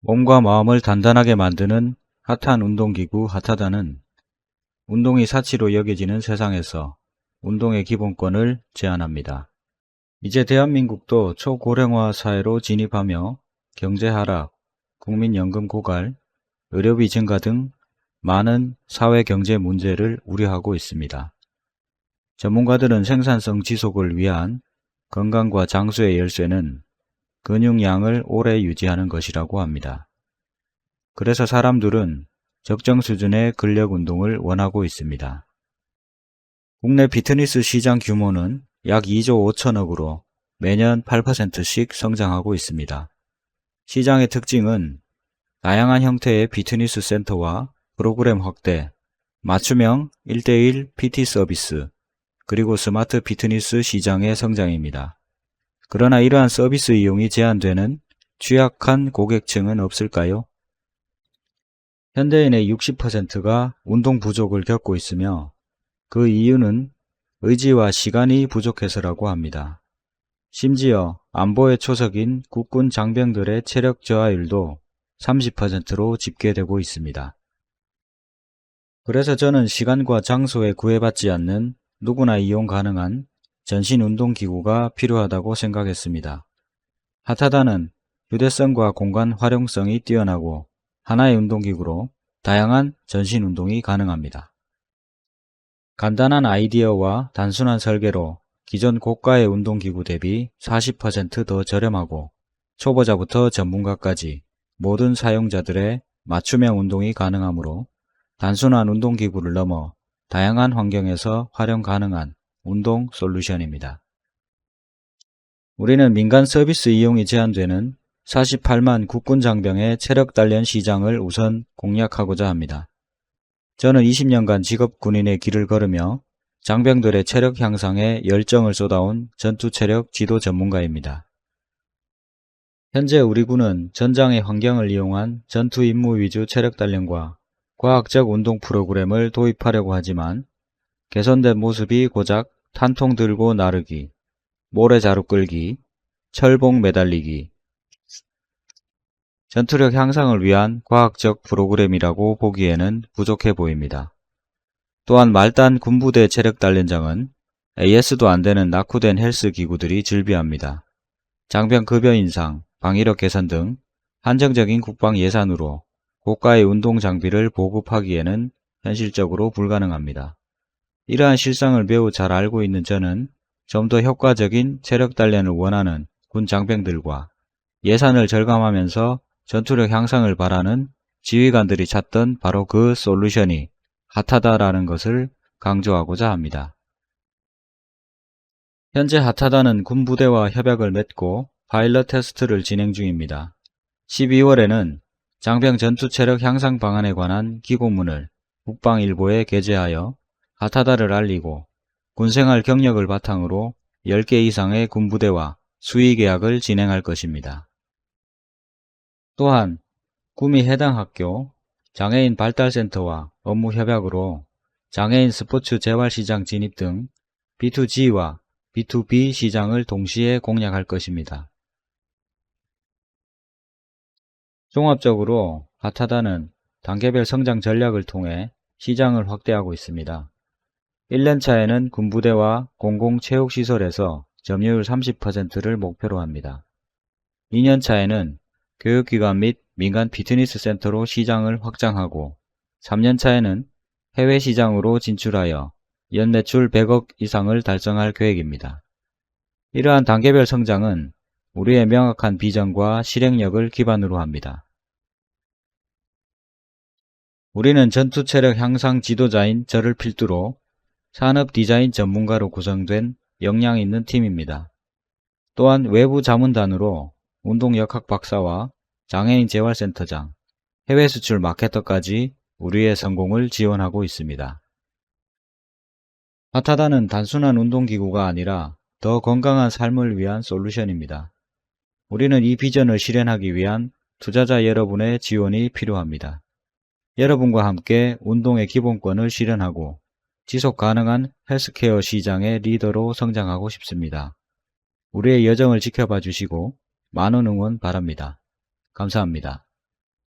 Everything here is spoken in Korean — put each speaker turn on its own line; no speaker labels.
몸과 마음을 단단하게 만드는 핫한 운동기구 핫하다는 운동이 사치로 여겨지는 세상에서 운동의 기본권을 제안합니다. 이제 대한민국도 초고령화 사회로 진입하며 경제 하락, 국민연금 고갈, 의료비 증가 등 많은 사회 경제 문제를 우려하고 있습니다. 전문가들은 생산성 지속을 위한 건강과 장수의 열쇠는 근육량을 오래 유지하는 것이라고 합니다. 그래서 사람들은 적정 수준의 근력 운동을 원하고 있습니다. 국내 피트니스 시장 규모는 약 2조 5천억으로 매년 8%씩 성장하고 있습니다. 시장의 특징은 다양한 형태의 피트니스 센터와 프로그램 확대, 맞춤형 1대1 PT 서비스, 그리고 스마트 피트니스 시장의 성장입니다. 그러나 이러한 서비스 이용이 제한되는 취약한 고객층은 없을까요? 현대인의 60%가 운동 부족을 겪고 있으며 그 이유는 의지와 시간이 부족해서라고 합니다. 심지어 안보의 초석인 국군 장병들의 체력 저하율도 30%로 집계되고 있습니다. 그래서 저는 시간과 장소에 구애받지 않는 누구나 이용 가능한 전신 운동기구가 필요하다고 생각했습니다. 핫하다는 휴대성과 공간 활용성이 뛰어나고 하나의 운동기구로 다양한 전신 운동이 가능합니다. 간단한 아이디어와 단순한 설계로 기존 고가의 운동기구 대비 40%더 저렴하고 초보자부터 전문가까지 모든 사용자들의 맞춤형 운동이 가능하므로 단순한 운동기구를 넘어 다양한 환경에서 활용 가능한 운동 솔루션입니다. 우리는 민간 서비스 이용이 제한되는 48만 국군 장병의 체력 단련 시장을 우선 공략하고자 합니다. 저는 20년간 직업 군인의 길을 걸으며 장병들의 체력 향상에 열정을 쏟아온 전투 체력 지도 전문가입니다. 현재 우리 군은 전장의 환경을 이용한 전투 임무 위주 체력 단련과 과학적 운동 프로그램을 도입하려고 하지만 개선된 모습이 고작 탄통 들고 나르기, 모래자루 끌기, 철봉 매달리기, 전투력 향상을 위한 과학적 프로그램이라고 보기에는 부족해 보입니다. 또한 말단 군부대 체력 단련장은 AS도 안 되는 낙후된 헬스 기구들이 즐비합니다. 장병 급여 인상, 방위력 개선 등 한정적인 국방 예산으로 고가의 운동 장비를 보급하기에는 현실적으로 불가능합니다. 이러한 실상을 매우 잘 알고 있는 저는 좀 더 효과적인 체력 단련을 원하는 군 장병들과 예산을 절감하면서 전투력 향상을 바라는 지휘관들이 찾던 바로 그 솔루션이 핫하다라는 것을 강조하고자 합니다. 현재 핫하다는 군부대와 협약을 맺고 파일럿 테스트를 진행 중입니다. 12월에는 장병 전투 체력 향상 방안에 관한 기고문을 국방일보에 게재하여 핫하다를 알리고 군생활 경력을 바탕으로 10개 이상의 군부대와 수의 계약을 진행할 것입니다. 또한 구미 해당 학교 장애인 발달센터와 업무 협약으로 장애인 스포츠 재활시장 진입 등 B2G와 B2B 시장을 동시에 공략할 것입니다. 종합적으로 핫하다는 단계별 성장 전략을 통해 시장을 확대하고 있습니다. 1년 차에는 군부대와 공공체육시설에서 점유율 30%를 목표로 합니다. 2년 차에는 교육기관 및 민간 피트니스 센터로 시장을 확장하고 3년 차에는 해외 시장으로 진출하여 연 매출 100억 이상을 달성할 계획입니다. 이러한 단계별 성장은 우리의 명확한 비전과 실행력을 기반으로 합니다. 우리는 전투 체력 향상 지도자인 저를 필두로 산업 디자인 전문가로 구성된 역량 있는 팀입니다. 또한 외부 자문단으로 운동역학 박사와 장애인 재활센터장, 해외 수출 마케터까지 우리의 성공을 지원하고 있습니다. 핫하다는 단순한 운동기구가 아니라 더 건강한 삶을 위한 솔루션입니다. 우리는 이 비전을 실현하기 위한 투자자 여러분의 지원이 필요합니다. 여러분과 함께 운동의 기본권을 실현하고 지속 가능한 헬스케어 시장의 리더로 성장하고 싶습니다. 우리의 여정을 지켜봐 주시고 많은 응원 바랍니다. 감사합니다.